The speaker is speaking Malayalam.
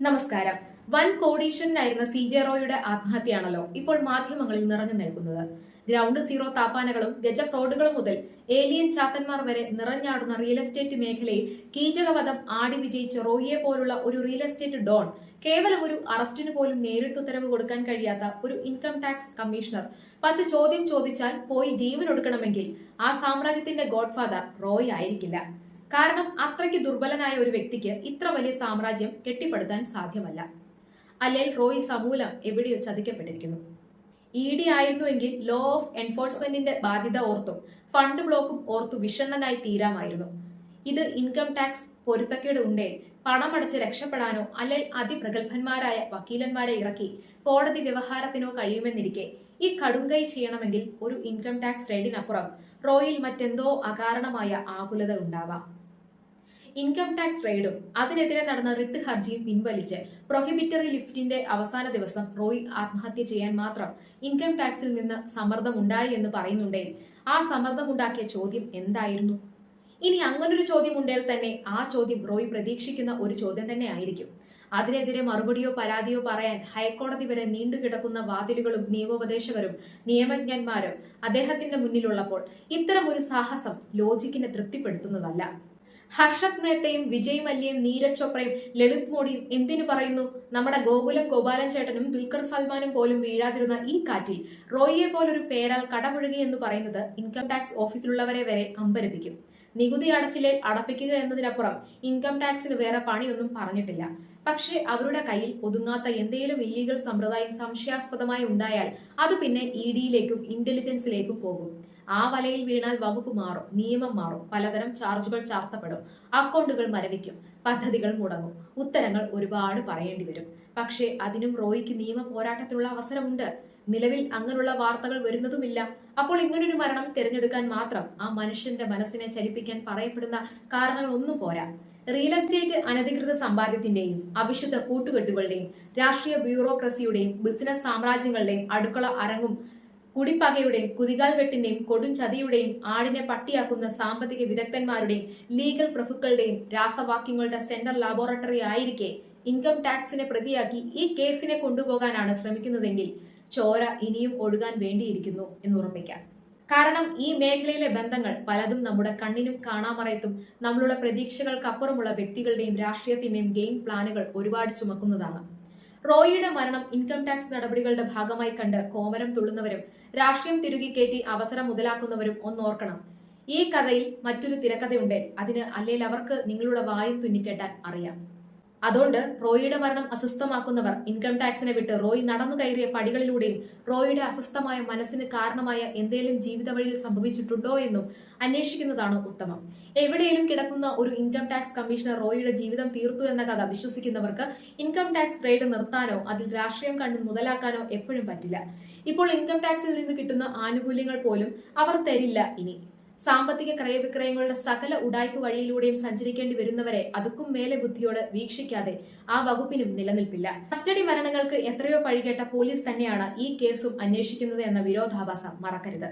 നമസ്കാരം. വൻ കോടീശ്വരനായിരുന്ന സി ജെ റോയുടെ ആത്മഹത്യയാണല്ലോ ഇപ്പോൾ മാധ്യമങ്ങളിൽ നിറഞ്ഞു നിൽക്കുന്നത്. ഗ്രൗണ്ട് സീറോ താപ്പാനകളും ഗജ ഫ്രോഡുകളും മുതൽ ഏലിയൻ ചാത്തന്മാർ വരെ നിറഞ്ഞാടുന്ന റിയൽ എസ്റ്റേറ്റ് മേഖലയിൽ കീചകവധം ആടി വിജയിച്ച റോയിയെ പോലുള്ള ഒരു റിയൽ എസ്റ്റേറ്റ് ഡോൺ കേവലം ഒരു അറസ്റ്റിന് പോലും നേരിട്ട് ഉത്തരവ് കൊടുക്കാൻ കഴിയാത്ത ഒരു ഇൻകം ടാക്സ് കമ്മീഷണർ. പത്ത് ചോദ്യം ചോദിച്ചാൽ പോയി ജീവൻ ഒടുക്കണമെങ്കിൽ ആ സാമ്രാജ്യത്തിന്റെ ഗോഡ്ഫാദർ റോയ് ആയിരിക്കില്ല. കാരണം അത്രയ്ക്ക് ദുർബലനായ ഒരു വ്യക്തിക്ക് ഇത്ര വലിയ സാമ്രാജ്യം കെട്ടിപ്പടുത്താൻ സാധ്യമല്ല. അല്ലെങ്കിൽ റോയ് സമൂലം എവിടെയോ ചതിക്കപ്പെട്ടിരിക്കുന്നു. ഇ ഡി ആയിരുന്നുവെങ്കിൽ ലോ ഓഫ് എൻഫോഴ്സ്മെന്റിന്റെ ബാധ്യത ഓർത്തും ഫണ്ട് ബ്ലോക്കും ഓർത്തു വിഷണ്ണനായി തീരാമായിരുന്നു. ഇത് ഇൻകം ടാക്സ് പൊരുത്തക്കേട് ഉണ്ടേ പണമടച്ച് രക്ഷപ്പെടാനോ അല്ലെങ്കിൽ അതിപ്രഗത്ഭന്മാരായ വക്കീലന്മാരെ ഇറക്കി കോടതി വ്യവഹാരത്തിനോ കഴിയുമെന്നിരിക്കെ ഈ കടുങ്കൈ ചെയ്യണമെങ്കിൽ ഒരു ഇൻകം ടാക്സ് റെയ്ഡിനപ്പുറം റോയിൽ മറ്റെന്തോ അകാരണമായ ആകുലത ഉണ്ടാവാം. ഇൻകം ടാക്സ് റെയ്ഡും അതിനെതിരെ നടന്ന റിട്ട് ഹർജിയും പിൻവലിച്ച് പ്രൊഹിബിറ്ററി ലിഫ്റ്റിന്റെ അവസാന ദിവസം റോയ് ആത്മഹത്യ ചെയ്യാൻ മാത്രം ഇൻകം ടാക്സിൽ നിന്ന് സമ്മർദ്ദമുണ്ടായി എന്ന് പറയുന്നുണ്ടെങ്കിൽ ആ സമ്മർദ്ദമുണ്ടാക്കിയ ചോദ്യം എന്തായിരുന്നു? ഇനി അങ്ങനൊരു ചോദ്യം ഉണ്ടെങ്കിൽ തന്നെ ആ ചോദ്യം റോയ് പ്രതീക്ഷിക്കുന്ന ഒരു ചോദ്യം തന്നെ ആയിരിക്കും. അതിനെതിരെ മറുപടിയോ പരാതിയോ പറയാൻ ഹൈക്കോടതി വരെ നീണ്ടുകിടക്കുന്ന വാതിലുകളും നിയമോപദേശകരും നിയമജ്ഞന്മാരും അദ്ദേഹത്തിന്റെ മുന്നിലുള്ളപ്പോൾ ഇത്തരം ഒരു സാഹസം ലോജിക്കിനെ തൃപ്തിപ്പെടുത്തുന്നതല്ല. ഹർഷത് മേത്തയും വിജയ് മല്യയും നീരജ് ചോപ്രയും ലളിത് മോഡിയും എന്തിനു പറയുന്നു? നമ്മുടെ ഗോകുലം ഗോപാലൻ ചേട്ടനും ദുൽഖർ സൽമാനും പോലും വീഴാതിരുന്ന ഈ കാറ്റിൽ റോയിയെ പോലൊരു പേരാൽ കടപുഴകി എന്ന് പറയുന്നത് ഇൻകം ടാക്സ് ഓഫീസിലുള്ളവരെ വരെ അമ്പരപ്പിക്കും. നികുതി അടച്ചിലെ അടപ്പിക്കുക എന്നതിനപ്പുറം ഇൻകം ടാക്സിന് വേറെ പണിയൊന്നും പറഞ്ഞിട്ടില്ല. പക്ഷേ അവരുടെ കയ്യിൽ ഒതുങ്ങാത്ത എന്തെങ്കിലും ഇല്ലീഗൽ സമ്പ്രദായം സംശയാസ്പദമായി ഉണ്ടായാൽ അത് പിന്നെ ഇ ഡിയിലേക്കും ഇന്റലിജൻസിലേക്കും പോകും. ആ വലയിൽ വീണാൽ വകുപ്പ് മാറും നിയമം മാറും പലതരം ചാർജുകൾ ചാർത്തപ്പെടും അക്കൗണ്ടുകൾ മരവിക്കും പദ്ധതികൾ മുടങ്ങും ഉത്തരങ്ങൾ ഒരുപാട് പറയേണ്ടി വരും. പക്ഷേ അതിനും റോയിക്ക് നിയമ പോരാട്ടത്തിനുള്ള അവസരമുണ്ട്. നിലവിൽ അങ്ങനെയുള്ള വാർത്തകൾ വരുന്നതുമില്ല. അപ്പോൾ ഇങ്ങനൊരു മരണം തിരഞ്ഞെടുക്കാൻ മാത്രം ആ മനുഷ്യന്റെ മനസ്സിനെ ചലിപ്പിക്കാൻ പറയപ്പെടുന്ന കാരണങ്ങൾ ഒന്നും പോരാ. റിയൽ എസ്റ്റേറ്റ് അനധികൃത സമ്പാദ്യത്തിന്റെയും അവിശുദ്ധ കൂട്ടുകെട്ടുകളുടെയും രാഷ്ട്രീയ ബ്യൂറോക്രസിയുടെയും ബിസിനസ് സാമ്രാജ്യങ്ങളുടെയും അടുക്കള അരങ്ങും കുടിപ്പകയുടെയും കുതികാൽ വെട്ടിന്റെയും കൊടും ചതിയുടെയും ആടിനെ പട്ടിയാക്കുന്ന സാമ്പത്തിക വിദഗ്ധന്മാരുടെയും ലീഗൽ പ്രഭുക്കളുടെയും രാസവാക്യങ്ങളുടെ സെൻട്രൽ ലാബോറട്ടറി ആയിരിക്കെ ഇൻകം ടാക്സിനെ പ്രതിയാക്കി ഈ കേസിനെ കൊണ്ടുപോകാനാണ് ശ്രമിക്കുന്നതെങ്കിൽ ചോര ഇനിയും ഒഴുകാൻ വേണ്ടിയിരിക്കുന്നു എന്ന് ഉറപ്പിക്കാം കാരണം ഈ മേഖലയിലെ ബന്ധങ്ങൾ പലതും നമ്മുടെ കണ്ണിനും കാണാമറയത്തും നമ്മളുടെ പ്രതീക്ഷകൾക്കപ്പുറമുള്ള വ്യക്തികളുടെയും രാഷ്ട്രീയത്തിന്റെയും ഗെയിം പ്ലാനുകൾ ഒരുപാട് ചുമക്കുന്നതാണ്. റോയിയുടെ മരണം ഇൻകം ടാക്സ് നടപടികളുടെ ഭാഗമായി കണ്ട് കോമരം തുള്ളുന്നവരും രാഷ്ട്രീയം തിരുകി കയറ്റി അവസരം മുതലാക്കുന്നവരും ഒന്നോർക്കണം. ഈ കഥയിൽ മറ്റൊരു തിരക്കഥയുണ്ട്. അതിന് അല്ലെങ്കിൽ അവർക്ക് നിങ്ങളുടെ വായും തുന്നിക്കെട്ടാൻ അറിയാം. അതുകൊണ്ട് റോയിയുടെ മരണം അസ്വസ്ഥമാക്കുന്നവർ ഇൻകം ടാക്സിനെ വിട്ട് റോയ് നടന്നു കയറിയ പടികളിലൂടെയും റോയിയുടെ അസ്വസ്ഥമായ മനസ്സിന് കാരണമായ എന്തെങ്കിലും ജീവിത വഴിയിൽ സംഭവിച്ചിട്ടുണ്ടോ എന്നും അന്വേഷിക്കുന്നതാണ് ഉത്തമം. എവിടെയെങ്കിലും കിടക്കുന്ന ഒരു ഇൻകം ടാക്സ് കമ്മീഷണർ റോയിയുടെ ജീവിതം തീർത്തു എന്ന കഥ വിശ്വസിക്കുന്നവർക്ക് ഇൻകം ടാക്സ് റെയ്ഡ് നിർത്താനോ അതിൽ രാഷ്ട്രീയം കണ്ട് മുതലാക്കാനോ എപ്പോഴും പറ്റില്ല. ഇപ്പോൾ ഇൻകം ടാക്സിൽ നിന്ന് കിട്ടുന്ന ആനുകൂല്യങ്ങൾ പോലും അവർ തരില്ല ഇനി. സാമ്പത്തിക ക്രയവിക്രയങ്ങളുടെ സകല ഉടായ്പ വഴിയിലൂടെയും സഞ്ചരിക്കേണ്ടി വരുന്നവരെ അതുക്കും മേലെ ബുദ്ധിയോട് വീക്ഷിക്കാതെ ആ വകുപ്പിനും നിലനിൽപ്പില്ല. കസ്റ്റഡി മരണങ്ങൾക്ക് എത്രയോ പഴികേട്ട പോലീസ് തന്നെയാണ് ഈ കേസും അന്വേഷിക്കുന്നത് എന്ന വിരോധാഭാസം മറക്കരുത്.